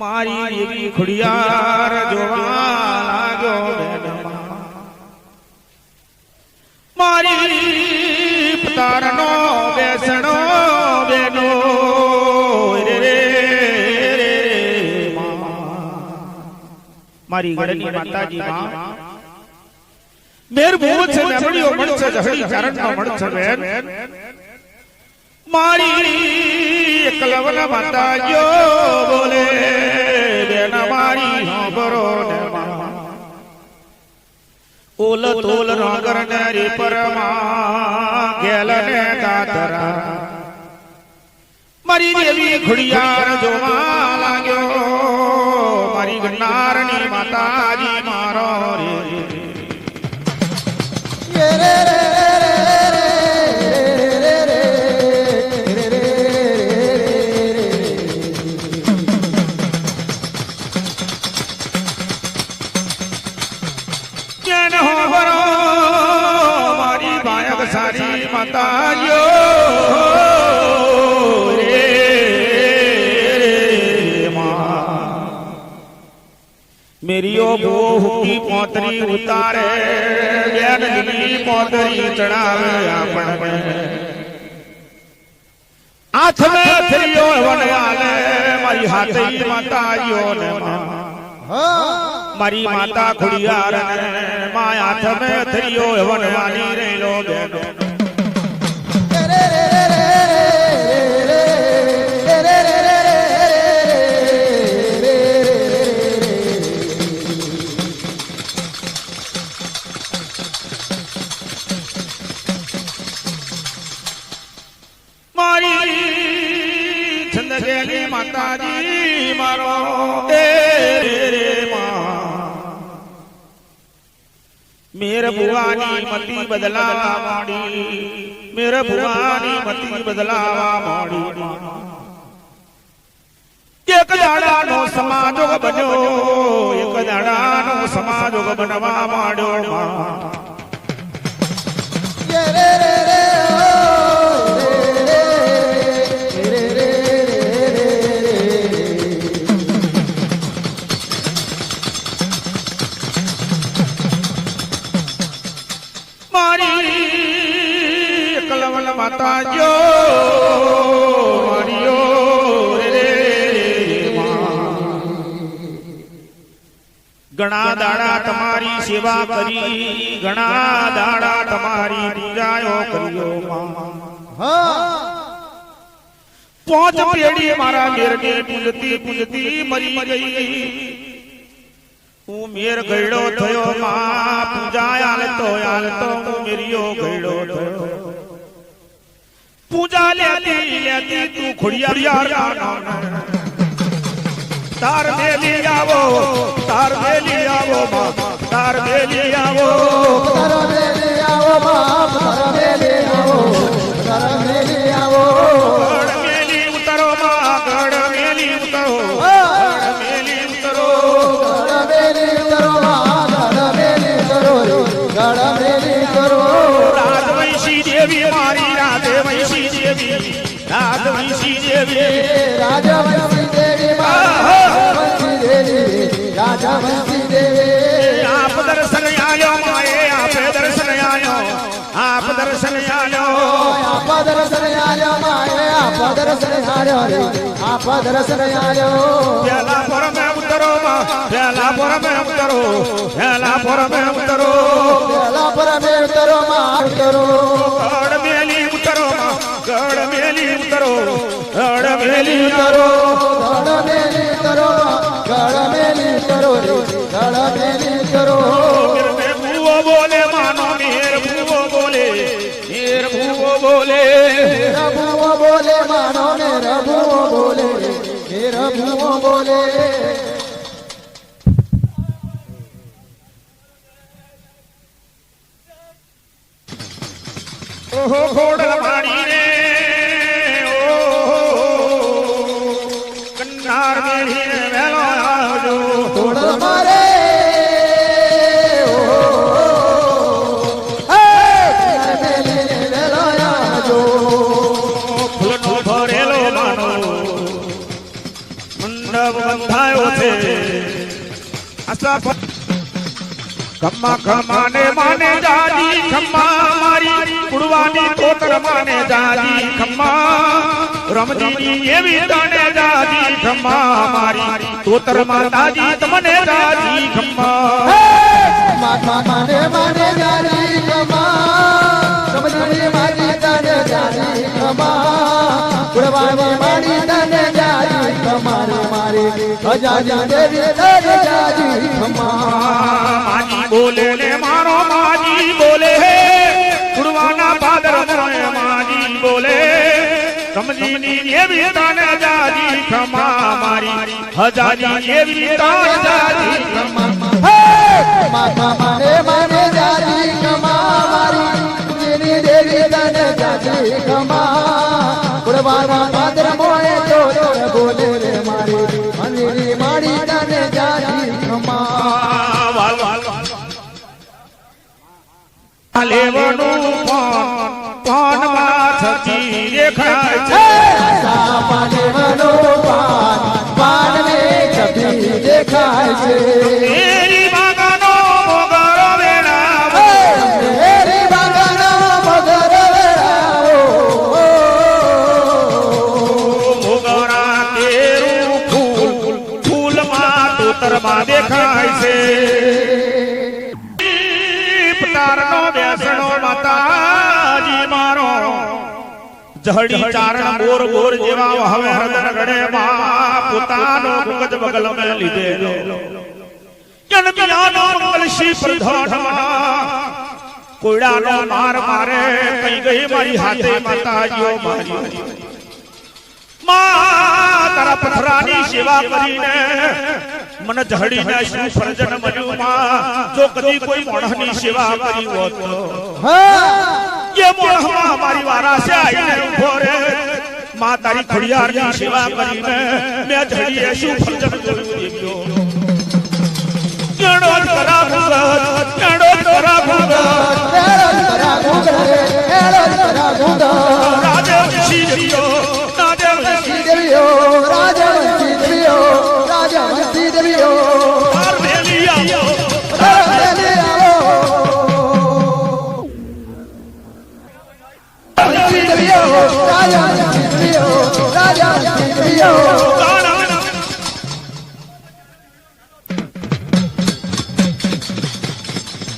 મારી એવી ખુડિયાર જોવા લાગ્યો. મારી પતારનો બેસણો બેનો મારી ઘરની માતાજી, માં. મેર ભૂત છે મેમડીઓ મળશે જહડી ચરણમાં મળશે બેન. મારી એકલવન જો બોલે, બેન મારી હોબરો ને ઓલ તોલ નગર ને પરમા ગેલ ને દાદરા. મારી દેવી ઘડિયાર જોવા લાગ્યો, મારી ગનારની માતાજી મારો રે મેરીઓ બો હુકી પોતરી ઉતારે બેન લીલી પોતરી ચડાવે આપણને હાથ મે થયો વનવાલે મારી હાથઈ માતાજીઓ ને મારી માતા ખુડિયાર ને માયા હાથ મે થયો વનવાની રેલો બેનો માતાજી મારો. મેર ભુવાની મતી બદલાવા માંડી. મેર ભુવાની મતી બદલાવા માંડી. એક દાડાનો સમાજોગ બન્યો. એક દાડાનો સમાજોગ બનવા માંડ્યો. માં. કલવલ માતા જો મારીઓ રે માં. ઘણા દાડા તમારી સેવા કરી, ઘણા દાડા તમારી પૂજાયો કર્યો. પોચ પેઢી મારા મેરને પૂજતી પૂજતી મરી ગઈ હું મેર ગયડો થયો માં પૂજા આલતો આલતો મેરિયો ગયડો પૂજા લેતી લેતી તું ખોડિયાર તાર મેલી આવો તાર મેલી આવો માં તાર મેલી આવો ગઢ દર્શન આયો આપા દર્શન આલ્યો માએ આપા દર્શન આલ્યો રે. આપા દર્શન આલ્યો. પેલા પર મે ઉતરો માં પેલા પર મે ઉતરો પેલા પર મે ઉતરો પેલા પરમે ઉતરો માં ઉતરો ગઢ મેલી ઉતરો માં ગઢ મેલી ઉતરો ગઢ મેલી ઉતરો. બોલે. રભુઓ બોલે માનો ને રભુઓ બોલે હે રભુઓ બોલે. ઓહો ખોડલ મારી રે મંડપ બંધાયો ને માને જાજી ખમ્મા મારી ઉડવાની કોતર માને જાજી ખમ્મા રમજી એવી તને જાજી ખમ્મા મારી કોતરમાં તમને જાજી ખમ્મા અજાજી દેવી જારી કમા માજી બોલે ને મારો માજી બોલે. હે પાદર મોય માજી બોલે. સમજીની એવી તને જાજી મારી. તને જાજી. માતા મારી. જેની દેવી તને લેવનું પણ પાનમાં થતી દેખાય છે. પાનવનો પાન પાનને કભી દેખાય છે. એરી માગાનો મોગરો બેસણો માતાજી મારો. જહડી ચારણ બોર બોર જેવા હવે હરદર ગણે માં પોતાનો ગુગજ બગલ મે લીધે જન બિયાનો મંગલ શી પ્રધાનમાં કોયડાનો માર મારે કઈ ગઈ મારી હાથે માતાજીઓ મારી. માં તારા પથરાની સેવા કરીને મને જહડીને શું સર્જન મળ્યું માં જો કદી કોઈ માણસની સેવા કરી હોત. તો એ મોહમાં મારી વારાસે આઈને ઊભો રે. માં તારી ખોડિયારની સેવા કરીને મેં જડીએ શું સર્જન કર્યું દેવ્યો કેણો જ કરા ભૂગત જ કરા ભૂગત હેળો કરા ગુંગરે હેળો કરા ગુંગર રાજે વંશી રાજવંશી દેવીઓ રાજવંશી દેવીઓ આવ્યો રાજવંશી દેવીઓ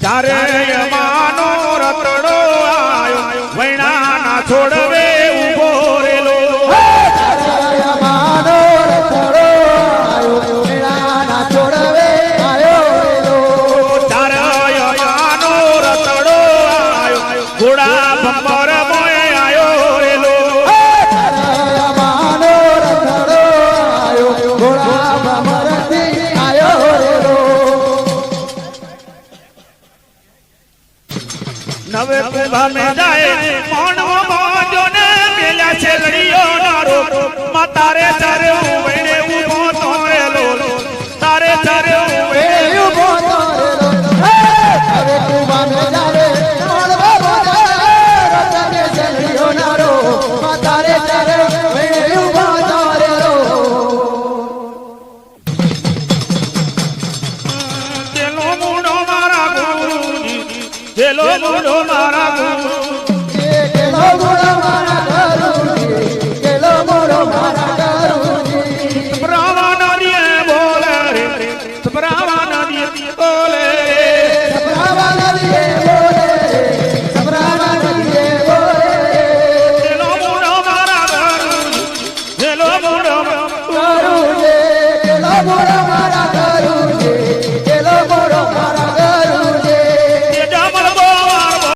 ત્યારે યમાનો રતડો આયો વૈણાના છોડવે ઘોડા ભંબર મોય આયો રેલો નવે કુંભા મે જાય મોણવો મોજો ને મેલા છે લડીઓ નારો. માં તારે તેલો મૂળો મારા